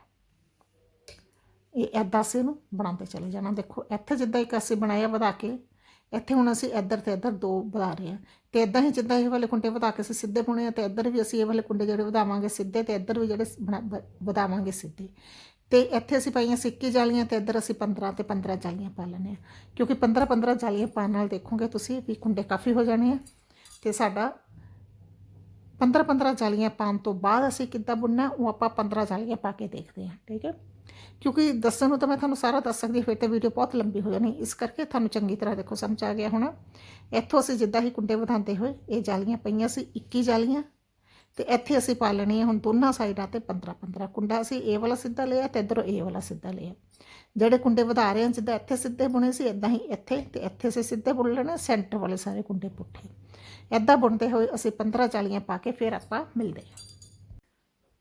ਇਹ ਐਦਾਂ ਅਸੀਂ ਇਹਨੂੰ ਬਣਾਉਂਦੇ ਚਲੇ ਜਾਣਾ। ਦੇਖੋ, ਇੱਥੇ ਜਿੱਦਾਂ ਇੱਕ ਅਸੀਂ ਬਣਾਇਆ ਵਧਾ ਕੇ ਇੱਥੇ ਹੁਣ ਅਸੀਂ ਇੱਧਰ ਤੇ ਇੱਧਰ ਦੋ ਵਧਾ ਰਹੇ ਹਾਂ। ਤੇ ਇਦਾਂ ਹੀ ਜਿੱਦਾਂ ਇਹ ਵਾਲੇ ਕੁੰਡੇ ਵਧਾ ਕੇ ਅਸੀਂ ਸਿੱਧੇ ਬੁਣੇ ਆ, ਤੇ ਇੱਧਰ ਵੀ ਅਸੀਂ ਇਹ ਵਾਲੇ ਕੁੰਡੇ ਜਿਹੜੇ ਵਧਾਵਾਂਗੇ ਸਿੱਧੇ ਤੇ ਇੱਧਰ ਵੀ ਜਿਹੜੇ ਬਣਾ- ਵ- ਵਧਾਵਾਂਗੇ ਸਿੱਧੇ। ਤੇ ਇੱਥੇ ਅਸੀਂ ਪਾਈਆਂ ਸਿੱਕੀ ਜਾਲੀਆਂ ਤੇ ਇੱਧਰ ਅਸੀਂ 15 ਤੇ 15 ਜਾਲੀਆਂ ਪਾ ਲੈਣੇ ਆ ਕਿਉਂਕਿ 15 15 ਜਾਲੀਆਂ ਪਾਉਣ ਨਾਲ ਦੇਖੋਗੇ ਤੁਸੀਂ ਵੀ ਕੁੰਡੇ ਕਾਫੀ ਹੋ ਜਾਣੇ ਆ। ਤੇ ਸਾਡਾ 15 15 ਜਾਲੀਆਂ ਪਾਉਣ ਤੋਂ ਬਾਅਦ ਅਸੀਂ ਕਿੱਦਾਂ ਬੁਣਨਾ, ਉਹ ਆਪਾਂ 15 ਜਾਲੀਆਂ ਪਾ ਕੇ ਦੇਖਦੇ ਹਾਂ, ਠੀਕ ਹੈ? ਕਿਉਂਕਿ ਦੱਸਣ ਨੂੰ ਤਾਂ ਮੈਂ ਤੁਹਾਨੂੰ ਸਾਰਾ ਦੱਸ ਸਕਦੀ ਫਿਰ ਤਾਂ ਵੀਡੀਓ ਬਹੁਤ ਲੰਬੀ ਹੋ ਜਾਣੀ। ਇਸ ਕਰਕੇ ਤੁਹਾਨੂੰ ਚੰਗੀ ਤਰ੍ਹਾਂ ਦੇਖੋ, ਸਮਝ ਆ ਗਿਆ ਹੋਣਾ। ਇੱਥੋਂ ਅਸੀਂ ਜਿੱਦਾਂ ਹੀ ਕੁੰਡੇ ਵਧਾਉਂਦੇ ਹੋਏ, ਇਹ ਜਾਲੀਆਂ ਪਈਆਂ ਸੀ 21 ਜਾਲੀਆਂ। ਤੇ ਇੱਥੇ ਅਸੀਂ ਪਾ ਲੈਣੀ ਹੈ ਹੁਣ ਦੋਨਾਂ ਸਾਈਡਾਂ ਤੇ 15 15 ਕੁੰਡਾ ਅਸੀਂ ਇਹ ਵਾਲਾ ਸਿੱਧਾ ਲਿਆ ਤੇ ਇੱਧਰੋਂ ਇਹ ਵਾਲਾ ਸਿੱਧਾ ਲਿਆ। ਜਿਹੜੇ ਕੁੰਡੇ ਵਧਾ ਰਹੇ ਹਾਂ ਜਿੱਦਾਂ ਇੱਥੇ ਸਿੱਧੇ ਬੁਣੇ ਸੀ ਇਦਾਂ ਹੀ ਇੱਥੇ ਤੇ ਇੱਥੇ ਅਸੀਂ ਸਿੱਧੇ ਬੁਣ ਲੈਣੇ, ਸੈਂਟਰ ਵਾਲੇ ਸਾਰੇ ਕੁੰਡੇ ਪੁੱਠੇ। ਇਦਾਂ ਬੁਣਦੇ ਹੋਏ ਅਸੀਂ 15 ਜਾਲੀਆਂ ਪਾ ਕੇ ਫਿਰ ਆਪਾਂ ਮਿਲਦੇ ਹਾਂ।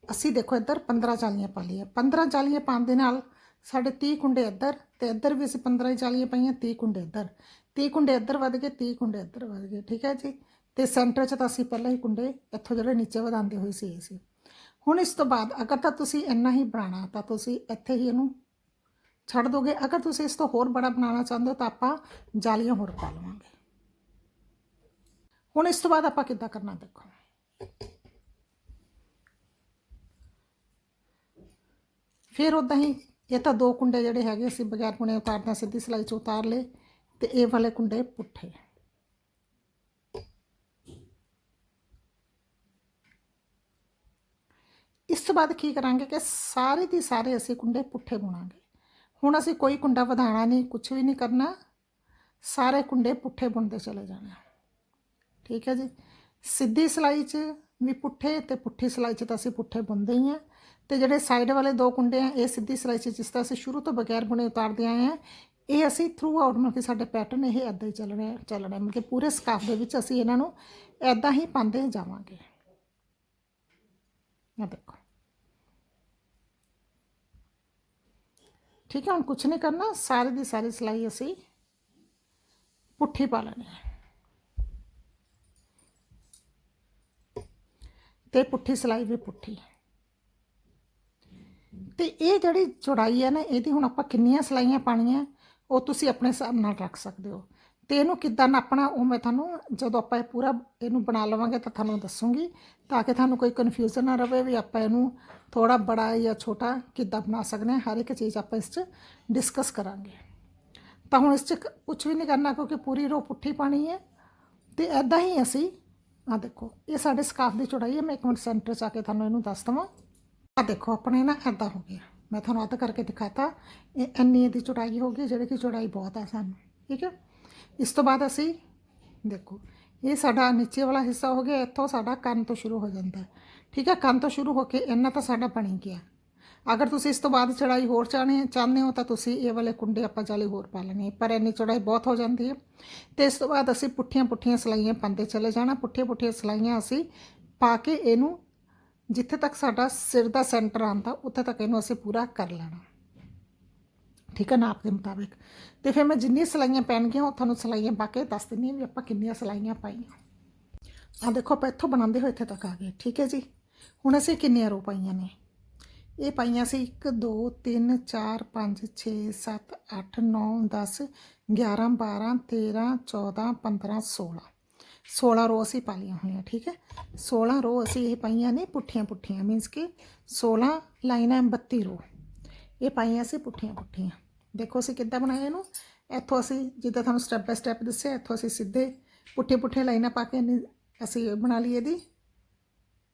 ਅਸੀਂ ਦੇਖੋ ਇੱਧਰ 15 ਚਾਲੀਆਂ ਪਾ ਲਈਆਂ। 15 ਚਾਲੀਆਂ ਪਾਉਣ ਦੇ ਨਾਲ ਸਾਡੇ 30 ਕੁੰਡੇ ਇੱਧਰ ਤੇ ਇੱਧਰ ਵੀ ਅਸੀਂ 15 ਚਾਲੀਆਂ ਪਾਈਆਂ 30 ਕੁੰਡੇ ਇੱਧਰ। 30 ਕੁੰਡੇ ਇੱਧਰ ਵੱਧ ਗਏ 30 ਕੁੰਡੇ ਇੱਧਰ ਵੱਧ ਗਏ, ਠੀਕ ਹੈ ਜੀ? ਤੇ ਸੈਂਟਰ 'ਚ ਤਾਂ ਅਸੀਂ ਪਹਿਲਾਂ ਹੀ ਕੁੰਡੇ ਇੱਥੋਂ ਜਿਹੜੇ ਨੀਚੇ ਵਧਾਉਂਦੇ ਹੋਏ ਸੀ, ਇਹ ਹੁਣ ਇਸ ਤੋਂ ਬਾਅਦ ਅਗਰ ਤਾਂ ਤੁਸੀਂ ਇੰਨਾ ਹੀ ਬਣਾਉਣਾ, ਤਾਂ ਤੁਸੀਂ ਇੱਥੇ ਹੀ ਇਹਨੂੰ ਛੱਡ ਦੋਗੇ। ਅਗਰ ਤੁਸੀਂ ਇਸ ਤੋਂ ਹੋਰ ਬੜਾ ਬਣਾਉਣਾ ਚਾਹੁੰਦੇ ਹੋ, ਤਾਂ ਆਪਾਂ ਜਾਲੀਆਂ ਹੋਰ ਪਾ ਲਵਾਂਗੇ। ਹੁਣ ਇਸ ਤੋਂ ਬਾਅਦ ਆਪਾਂ ਕਿੱਦਾਂ ਕਰਨਾ, ਦੇਖੋ। ਫਿਰ ਉਦਾਂ ਹੀ ਇਹ ਤਾਂ ਦੋ ਕੁੰਡੇ ਜਿਹੜੇ ਹੈਗੇ ਅਸੀਂ ਬਗੈਰ ਬੁਣੇ ਉਤਾਰਦਾ ਸਿੱਧੀ ਸਿਲਾਈ ਚ ਉਤਾਰ ਲਏ ਤੇ ਇਹ ਵਾਲੇ ਕੁੰਡੇ ਪੁੱਠੇ। ਇਸ ਤੋਂ ਬਾਅਦ ਕੀ ਕਰਾਂਗੇ ਕਿ ਸਾਰੇ ਦੀ ਸਾਰੇ ਅਸੀਂ ਕੁੰਡੇ ਪੁੱਠੇ ਬੁਣਾਂਗੇ। ਹੁਣ ਅਸੀਂ ਕੋਈ ਕੁੰਡਾ ਵਧਾਣਾ ਨਹੀਂ ਕੁਝ ਵੀ ਨਹੀਂ ਕਰਨਾ, ਸਾਰੇ ਕੁੰਡੇ ਪੁੱਠੇ ਬੁਣਦੇ ਚਲੇ ਜਾਣਾ। ਠੀਕ ਹੈ ਜੀ? ਸਿੱਧੀ ਸਿਲਾਈ 'ਚ ਵੀ ਪੁੱਠੇ ਤੇ ਪੁੱਠੀ ਸਿਲਾਈ 'ਚ ਤਾਂ ਅਸੀਂ ਪੁੱਠੇ ਬੁਣਦੇ ਹੀ ਆ ਤੇ ਜਿਹੜੇ ਸਾਈਡ ਵਾਲੇ ਦੋ ਕੁੰਡੇ ਆ, ਇਹ ਸਿੱਧੀ ਸਿਲਾਈ 'ਚ ਜਿਸ ਤਰ੍ਹਾਂ ਅਸੀਂ ਸ਼ੁਰੂ ਤੋਂ ਬਗੈਰ ਬੁਣੇ ਉਤਾਰਦੇ ਆਏ ਆ ਇਹ ਅਸੀਂ ਥਰੂ ਆਊਟ ਮਤਲਬ ਕਿ ਸਾਡੇ ਪੈਟਰਨ ਇਹ ਐਦਾਂ ਹੀ ਚੱਲ ਰਿਹਾ ਚੱਲ ਰਿਹਾ ਮਤਲਬ ਕਿ ਪੂਰੇ ਸਕਾਫ ਦੇ ਵਿੱਚ ਅਸੀਂ ਇਹਨਾਂ ਨੂੰ ਐਦਾਂ ਹੀ ਪਾਉਂਦੇ ਜਾਵਾਂਗੇ। ਆ ਦੇਖੋ। ਠੀਕ ਹੈ, ਹੁਣ ਕੁਝ ਨਹੀਂ ਕਰਨਾ, ਸਾਰੀ ਦੀ ਸਾਰੀ ਸਿਲਾਈ ਅਸੀਂ ਪੁੱਠੀ ਪਾ ਲੈਣੀ ਹੈ। ਤੇ ਪੁੱਠੀ ਸਿਲਾਈ ਵੀ ਪੁੱਠੀ। ਤੇ ਇਹ ਜਿਹੜੀ ਚੌੜਾਈ ਹੈ ਨਾ, ਇਹਦੀ ਹੁਣ ਆਪਾਂ ਕਿੰਨੀਆਂ ਸਲਾਈਆਂ ਪਾਣੀਆਂ ਉਹ ਤੁਸੀਂ ਆਪਣੇ ਹਿਸਾਬ ਨਾਲ ਰੱਖ ਸਕਦੇ ਹੋ। ਤੇ ਇਹਨੂੰ ਕਿੱਦਾਂ ਨਾਪਣਾ, ਉਹ ਮੈਂ ਤੁਹਾਨੂੰ ਜਦੋਂ ਆਪਾਂ ਇਹ ਪੂਰਾ ਇਹਨੂੰ ਬਣਾ ਲਵਾਂਗੇ ਤਾਂ ਤੁਹਾਨੂੰ ਦੱਸੂਗੀ, ਤਾਂ ਕਿ ਤੁਹਾਨੂੰ ਕੋਈ ਕਨਫਿਊਜ਼ਨ ਨਾ ਰਵੇ ਵੀ ਆਪਾਂ ਇਹਨੂੰ ਥੋੜਾ ਬੜਾ ਜਾਂ ਛੋਟਾ ਕਿੱਦਾਂ ਬਣਾ ਸਕਦੇ ਹਾਂ। ਹਰ ਇੱਕ ਚੀਜ਼ ਆਪਾਂ ਇਸ 'ਚ ਡਿਸਕਸ ਕਰਾਂਗੇ। ਤਾਂ ਹੁਣ ਇਸ 'ਚ ਕੁਝ ਵੀ ਨਹੀਂ ਕਰਨਾ, ਕਿਉਂਕਿ ਪੂਰੀ ਰੋ ਪੁੱਠੀ ਪਾਣੀ ਹੈ। ਤੇ ਐਦਾਂ ਹੀ ਅਸੀਂ ਆ ਦੇਖੋ, ਇਹ ਸਾਡੇ ਸਕਾਫ ਦੀ ਚੌੜਾਈ ਹੈ, ਮੈਂ ਇੱਕ ਮਿੰਟ ਸੈਂਟਰ 'ਚ ਆ ਕੇ ਤੁਹਾਨੂੰ ਇਹਨੂੰ ਦੱਸ ਦਵਾਂ। ਆ ਦੇਖੋ, ਆਪਣੇ ਨਾ ਐਦਾਂ ਹੋ ਗਿਆ। ਮੈਂ ਤੁਹਾਨੂੰ ਅੱਧ ਕਰਕੇ ਦਿਖਾਤਾ, ਇਹ ਇੰਨੀ ਇਹਦੀ ਚੌੜਾਈ ਹੋ ਗਈ, ਜਿਹੜੀ ਕਿ ਚੌੜਾਈ ਬਹੁਤ ਆ ਸਾਨੂੰ, ਠੀਕ ਹੈ? ਇਸ ਤੋਂ ਬਾਅਦ ਅਸੀਂ ਦੇਖੋ, ਇਹ ਸਾਡਾ ਨੀਚੇ ਵਾਲਾ ਹਿੱਸਾ ਹੋ ਗਿਆ, ਇੱਥੋਂ ਸਾਡਾ ਕੰਨ ਤੋਂ ਸ਼ੁਰੂ ਹੋ ਜਾਂਦਾ ਠੀਕ ਹੈ? ਕੰਨ ਤੋਂ ਸ਼ੁਰੂ ਹੋ ਕੇ ਇੰਨਾ ਤਾਂ ਸਾਡਾ ਬਣੀ ਗਿਆ। ਅਗਰ ਤੁਸੀਂ ਇਸ ਤੋਂ ਬਾਅਦ ਚੜਾਈ ਹੋਰ ਚਾਹਣੇ, ਚਾਹੁੰਦੇ ਹੋ ਤਾਂ ਤੁਸੀਂ ਇਹ ਵਾਲੇ ਕੁੰਡੇ ਆਪਾਂ ਜਾਲੀ ਹੋਰ ਪਾ ਲੈਣੇ ਪਰ ਇੰਨੀ ਚੜਾਈ ਬਹੁਤ ਹੋ ਜਾਂਦੀ ਹੈ। ਤੇ ਇਸ ਤੋਂ ਬਾਅਦ ਅਸੀਂ ਪੁੱਠੀਆਂ ਪੁੱਠੀਆਂ ਸਲਾਈਆਂ ਪਾਉਂਦੇ ਚਲੇ ਜਾਣਾ ਪੁੱਠੀਆਂ ਪੁੱਠੀਆਂ ਸਲਾਈਆਂ ਅਸੀਂ ਪਾ ਕੇ ਇਹਨੂੰ ਜਿੱਥੇ ਤੱਕ ਸਾਡਾ ਸਿਰ ਦਾ ਸੈਂਟਰ ਆਉਂਦਾ, ਉੱਥੇ ਤੱਕ ਇਹਨੂੰ ਅਸੀਂ ਪੂਰਾ ਕਰ ਲੈਣਾ। ਠੀਕ ਹੈ ਨਾਪ ਦੇ ਮੁਤਾਬਿਕ। ਤੇ ਫਿਰ ਮੈਂ ਜਿੰਨੀ ਸਲਾਈਆਂ ਪੈਣਗੀਆਂ, ਉਹ ਤੁਹਾਨੂੰ ਸਲਾਈਆਂ ਪਾ ਕੇ ਦੱਸ ਦਿੰਦੀ ਹਾਂ ਵੀ ਆਪਾਂ ਕਿੰਨੀਆਂ ਸਲਾਈਆਂ ਪਾਈਆਂ। ਆ ਦੇਖੋ, ਆਪਾਂ ਇੱਥੋਂ ਬਣਾਉਂਦੇ ਹੋਏ ਇੱਥੇ ਤੱਕ ਆ ਗਏ। ਠੀਕ ਹੈ ਜੀ? ਹੁਣ ਅਸੀਂ ਕਿੰਨੀਆਂ ਰੋ ਪਾਈਆਂ ਨੇ? ਇਹ ਪਾਈਆਂ ਸੀ 1 2 3 4 5 6 7 8 9 10 11 12 13 14 15 16 16 ਰੋ ਅਸੀਂ ਪਾ ਲਈਆਂ ਹੋਈਆਂ ਠੀਕ ਹੈ? 16 ਰੋ ਅਸੀਂ ਇਹ ਪਾਈਆਂ ਨੇ ਪੁੱਠੀਆਂ ਪੁੱਠੀਆਂ ਮੀਨਸ ਕਿ 16 ਲਾਈਨਾਂ 32 ਰੋ ਇਹ ਪਾਈਆਂ ਸੀ ਪੁੱਠੀਆਂ ਪੁੱਠੀਆਂ। ਦੇਖੋ ਅਸੀਂ ਕਿੱਦਾਂ ਬਣਾਇਆ ਇਹਨੂੰ? ਇੱਥੋਂ ਅਸੀਂ ਜਿੱਦਾਂ ਤੁਹਾਨੂੰ ਸਟੈਪ ਬਾਈ ਸਟੈਪ ਦੱਸਿਆ, ਇੱਥੋਂ ਅਸੀਂ ਸਿੱਧੇ ਪੁੱਠੇ ਪੁੱਠੇ ਲਾਈਨਾਂ ਪਾ ਕੇ ਇਹਨੇ ਅਸੀਂ ਬਣਾ ਲਈ ਇਹਦੀ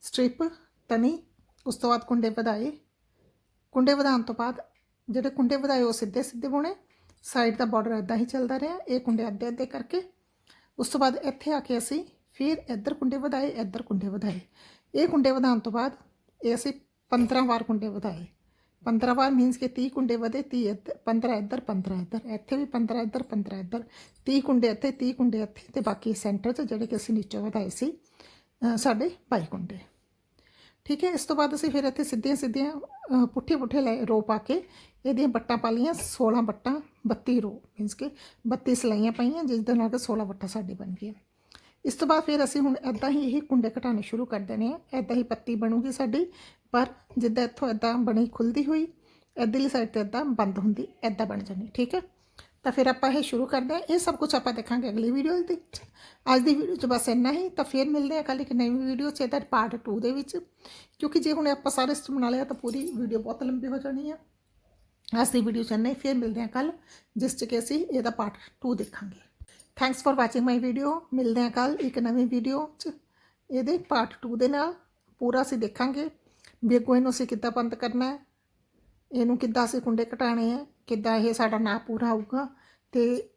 ਸਟ੍ਰਿਪ ਤਨੀ, ਉਸ ਤੋਂ ਬਾਅਦ ਕੁੰਡੇ ਵਧਾਏ। ਕੁੰਡੇ ਵਧਾਉਣ ਤੋਂ ਬਾਅਦ ਜਿਹੜੇ ਕੁੰਡੇ ਵਧਾਏ ਉਹ ਸਿੱਧੇ ਸਿੱਧੇ ਬੁਣੇ। ਸਾਈਡ ਦਾ ਬਾਰਡਰ ਇਦਾਂ ਹੀ ਚੱਲਦਾ ਰਿਹਾ। ਇਹ ਕੁੰਡੇ ਅੱਧੇ ਅੱਧੇ ਕਰਕੇ ਉਸ ਤੋਂ ਬਾਅਦ ਇੱਥੇ ਆ ਕੇ ਅਸੀਂ ਫਿਰ ਇੱਧਰ ਕੁੰਡੇ ਵਧਾਏ, ਇੱਧਰ ਕੁੰਡੇ ਵਧਾਏ। ਇਹ ਕੁੰਡੇ ਵਧਾਉਣ ਤੋਂ ਬਾਅਦ ਇਹ ਅਸੀਂ 15 ਵਾਰ ਕੁੰਡੇ ਵਧਾਏ। 15 ਵਾਰ ਮੀਨਸ ਕਿ 30 ਕੁੰਡੇ ਵਧੇ 30 ਇੱਧਰ 15 ਇੱਧਰ 15 ਇੱਧਰ। ਇੱਥੇ ਵੀ 15 ਇੱਧਰ 15 ਇੱਧਰ। 30 ਕੁੰਡੇ ਇੱਥੇ 30 ਕੁੰਡੇ ਇੱਥੇ ਤੇ ਬਾਕੀ ਸੈਂਟਰ 'ਚ ਜਿਹੜੇ ਕਿ ਅਸੀਂ ਨੀਚੇ ਵਧਾਏ ਸੀ ਸਾਡੇ 22 ਕੁੰਡੇ। ਠੀਕ ਹੈ, ਇਸ ਤੋਂ ਬਾਅਦ ਅਸੀਂ ਫਿਰ ਇੱਥੇ ਸਿੱਧੀਆਂ ਸਿੱਧੀਆਂ ਪੁੱਠੇ ਪੁੱਠੇ ਲੈ ਰੋ ਪਾ ਕੇ ਇਹਦੀਆਂ ਬੱਟਾਂ ਪਾ ਲਈਆਂ 16 ਬੱਟਾਂ 32 ਰੋ ਮੀਨਸ ਕਿ 32 ਸਲਾਈਆਂ ਪਾਈਆਂ, ਜਿਸ ਦੇ ਨਾਲ ਕਿ 16 ਬੱਟਾਂ ਸਾਡੀ ਬਣ ਗਈਆਂ। ਇਸ ਤੋਂ ਬਾਅਦ ਫਿਰ ਅਸੀਂ ਹੁਣ ਐਦਾਂ ਹੀ ਇਹ ਕੁੰਡੇ ਘਟਾਉਣੇ ਸ਼ੁਰੂ ਕਰ ਦੇਣੇ ਆ। ਐਦਾਂ ਹੀ ਪੱਤੀ ਬਣੂਗੀ ਸਾਡੀ, ਪਰ ਜਿੱਦਾਂ ਇੱਥੋਂ ਐਦਾਂ ਬਣੀ ਖੁੱਲਦੀ ਹੋਈ ਇੱਧਰਲੀ ਸਾਈਡ ਤੇ ਐਦਾਂ ਬੰਦ ਹੁੰਦੀ ਐਦਾਂ ਬਣ ਜਾਣੀ, ਠੀਕ ਹੈ? ਤਾਂ ਫਿਰ ਆਪਾਂ ਇਹ ਸ਼ੁਰੂ ਕਰਦੇ ਹਾਂ। ਇਹ ਸਭ ਕੁਝ ਆਪਾਂ ਦੇਖਾਂਗੇ ਅਗਲੀ ਵੀਡੀਓ ਦੇ ਵਿੱਚ। ਅੱਜ ਦੀ ਵੀਡੀਓ 'ਚ ਬਸ ਇੰਨਾ ਹੀ। ਤਾਂ ਫਿਰ ਮਿਲਦੇ ਹਾਂ ਕੱਲ੍ਹ ਇੱਕ ਨਵੀਂ ਵੀਡੀਓ 'ਚ, ਇਹਦਾ ਪਾਰਟ 2 ਦੇ ਵਿੱਚ। ਕਿਉਂਕਿ ਜੇ ਹੁਣ ਆਪਾਂ ਸਾਰੇ ਸਿਸਟਮ ਬਣਾ ਲਿਆ ਤਾਂ ਪੂਰੀ ਵੀਡੀਓ ਬਹੁਤ ਲੰਬੀ ਹੋ ਜਾਣੀ ਹੈ ਅੱਜ ਦੀ ਵੀਡੀਓ 'ਚ ਇੰਨਾ ਹੀ। ਫਿਰ ਮਿਲਦੇ ਹਾਂ ਕੱਲ ਜਿਸ 'ਚ ਕਿ ਅਸੀਂ ਇਹਦਾ ਪਾਰਟ 2 ਦੇਖਾਂਗੇ। Thanks for watching my video ਮਿਲਦੇ ਹਾਂ ਕੱਲ ਇੱਕ ਨਵੀਂ ਵੀਡੀਓ 'ਚ। ਇਹਦੇ ਪਾਰਟ 2 ਦੇ ਨਾਲ ਪੂਰਾ ਅਸੀਂ ਦੇਖਾਂਗੇ। ਵੀ ਅੱਗੋਂ ਇਹਨੂੰ ਅਸੀਂ ਕਿੱਦਾਂ ਬੰਦ ਕਰਨਾ ਹੈ। ਇਹਨੂੰ ਕਿੱਦਾਂ ਅਸੀਂ ਕੁੰਡੇ ਘਟਾਣੇ ਹੈ। ਕਿੱਦਾਂ ਇਹ ਸਾਡਾ ਨਾਪ ਪੂਰਾ ਹੋਊਗਾ। ਤੇ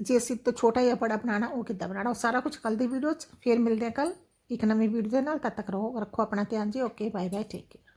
ਜੇ ਅਸੀਂ ਤੋਂ ਛੋਟਾ ਜਿਹਾ ਬੜਾ ਬਣਾਉਣਾ, ਉਹ ਕਿੱਦਾਂ ਬਣਾਉਣਾ? ਉਹ ਸਾਰਾ ਕੁਝ ਕੱਲ ਦੀ ਵੀਡੀਓ 'ਚ। ਫਿਰ ਮਿਲਦੇ ਹਾਂ ਕੱਲ ਇੱਕ ਨਵੀਂ ਵੀਡੀਓ ਦੇ ਨਾਲ। ਤਦ ਤੱਕ ਰਹੋ, ਰੱਖੋ ਆਪਣਾ ਧਿਆਨ ਜੀ। Okay bye bye take care